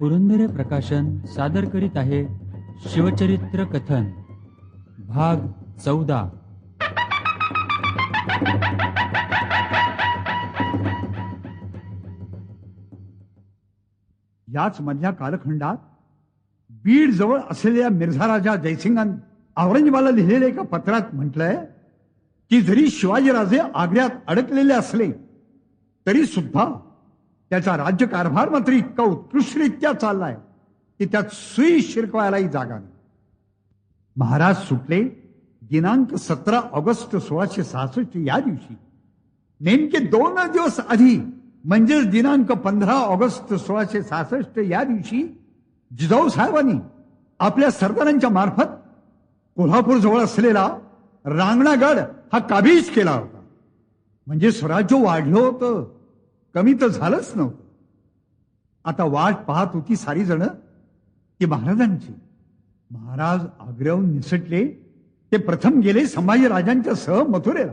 पुरंदरे प्रकाशन सादर करीत आहे शिवचरित्र कथन भाग चौदा. याच मधल्या कालखंडात बीड जवळ असलेल्या मिर्झा राजा जयसिंगान औरंगजेबाला लिहिलेल्या एका पत्रात म्हटलंय की जरी शिवाजीराजे आग्र्यात अडकलेले असले तरी सुद्धा त्याचा राज्यकारभार मात्र इतका उत्कृष्टरित्या चाललाय की त्यात सुई शिरकवायलाही जागा नाही. महाराज सुटले. दिनांक सतरा ऑगस्ट सोळाशे सहासष्ट या दिवशी. नेमके दोन दिवस आधी म्हणजेच दिनांक पंधरा ऑगस्ट सोळाशे सहासष्ट या दिवशी जिजाऊ साहेबांनी आपल्या सरदारांच्या मार्फत कोल्हापूर जवळ असलेला रांगणागड हा काबीज केला होता. म्हणजे स्वराज्य वाढलं होतं. कमी तर झालंच नव्हतं. आता वाट पाहत होती सारी जण ती महाराजांची. महाराज आग्र्याहून निसटले ते प्रथम गेले संभाजीराजांच्या सह मथुरेला.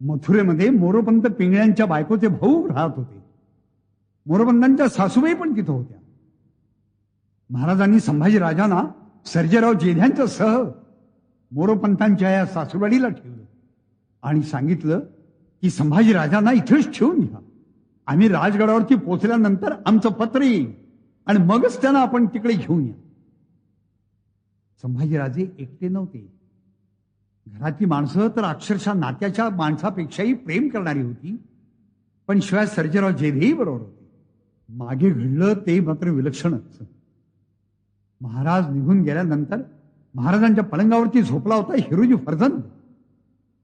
मथुरेमध्ये मोरोपंत पिंगळ्यांच्या बायकोचे भाऊ राहत होते. मोरोपंतांच्या सासूबाई पण तिथं होत्या. महाराजांनी संभाजीराजांना सर्जेराव जेध्यांच्या सह मोरोपंतांच्या या सासूबाडीला ठेवलं आणि सांगितलं की संभाजीराजांना इथेच ठेवून घ्या. आम्ही राजगडावरती पोचल्यानंतर आमचं पत्र येईल. आणि मगच त्यांना आपण तिकडे घेऊन या. संभाजीराजे एकटे नव्हते. घरातली माणसं तर अक्षरशः नात्याच्या माणसापेक्षाही प्रेम करणारी होती. पण शिवाय सर्जेराव जेधेही बरोबर होते. मागे घडलं ते मात्र विलक्षणच. महाराज निघून गेल्यानंतर महाराजांच्या पलंगावरती झोपला होता हिरोजी फर्जंद.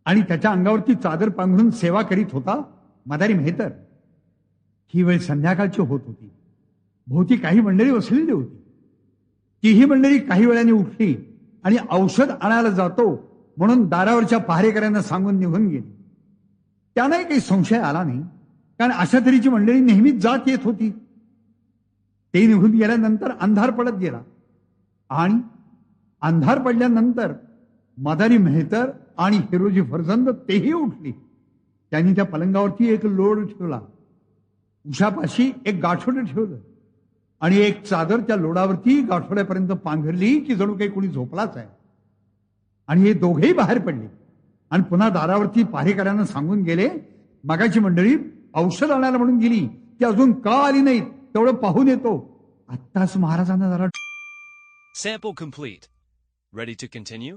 आणि त्याच्या अंगावरती चादर पांघरून सेवा करीत होता मदारी मेहतर. ही वेळ संध्याकाळची होत होती. भोवती काही मंडळी बसलेली होती. तीही मंडळी काही वेळाने उठली आणि औषध आणायला जातो म्हणून दारावरच्या पहारेकऱ्यांना सांगून निघून गेली. त्यांनाही काही संशय आला नाही कारण अशा तऱ्हेची मंडळी नेहमीच जात येत होती. ते निघून गेल्यानंतर अंधार पडत गेला. आणि अंधार पडल्यानंतर मदारी मेहतर आणि हिरोजी फरजंद तेही उठली. त्यांनी त्या पलंगावरती एक लोड ठेवला. उशापाशी एक गाठोडं ठेवलं. आणि एक चादर त्या लोडावरती गाठोड्यापर्यंत पांघरली की जणू काही कोणी झोपलाच आहे. आणि हे दोघेही बाहेर पडले. आणि पुन्हा दारावरती पाहेकऱ्यांना सांगून गेले मगाची मंडळी औषध आणायला म्हणून गेली की अजून का आली नाही तेवढं पाहून येतो. आत्ताच महाराजांना जरा Sample complete. Ready to continue?